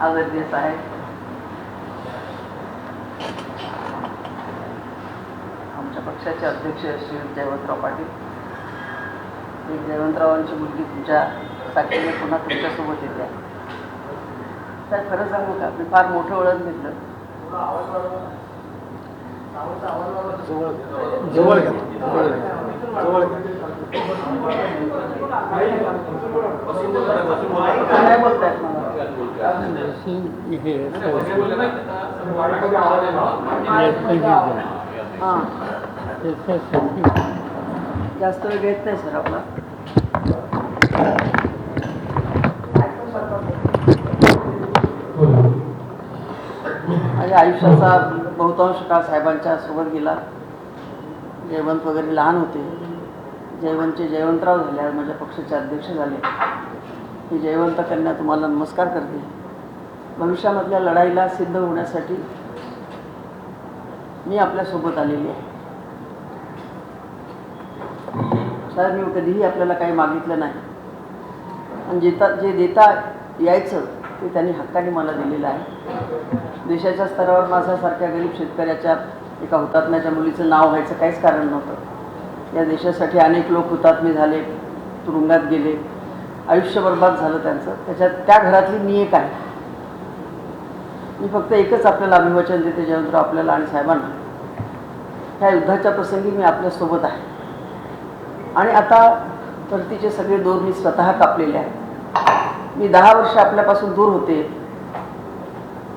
आदरणीय साहेब आमच्या पक्षाचे अध्यक्ष श्री जयवंतराव पाटील. श्री जयवंतरावांची मुलगी तुमच्या साक्षीने पुन्हा तुमच्यासोबत येते. आहे. साहेब खरं सांगू का? मी फार मोठं ओळख घेतलं. जवळ जास्त वेळ घेत नाही सर आपला माझ्या आयुष्याचा बहुतांश काळ साहेबांच्या सोबत गेला. जयवंत वगैरे लहान होते. जयवंतचे जयवंतराव झाले आज माझ्या पक्षाचे अध्यक्ष झाले. मी जयवंत कन्या तुम्हाला नमस्कार करते. भविष्यामधल्या लढाईला सिद्ध होण्यासाठी मी आपल्यासोबत आलेली आहे. साहेब मी कधीही आपल्याला काही मागितलं नाही. आणि जेता जे देता यायचं ते त्यांनी हक्काने मला दिलेलं आहे. देशाच्या स्तरावर माझ्यासारख्या गरीब शेतकऱ्याच्या एका हुतात्म्याच्या मुलीचं नाव व्हायचं काहीच कारण नव्हतं. या देशासाठी अनेक लोक हुतात्मे झाले तुरुंगात गेले. आयुष्य बर्बाद झालं त्यांचं. त्याच्यात त्या घरातली मी एक आहे. मी फक्त एकच आपल्याला अभिवाचन देते जयवंतराव आपल्याला आणि साहेबांना. ह्या युद्धाच्या प्रसंगी मी आपल्यासोबत आहे. आणि आता परतीचे सगळे दोर मी स्वतः कापलेले आहेत. मी दहा वर्ष आपल्यापासून दूर होते.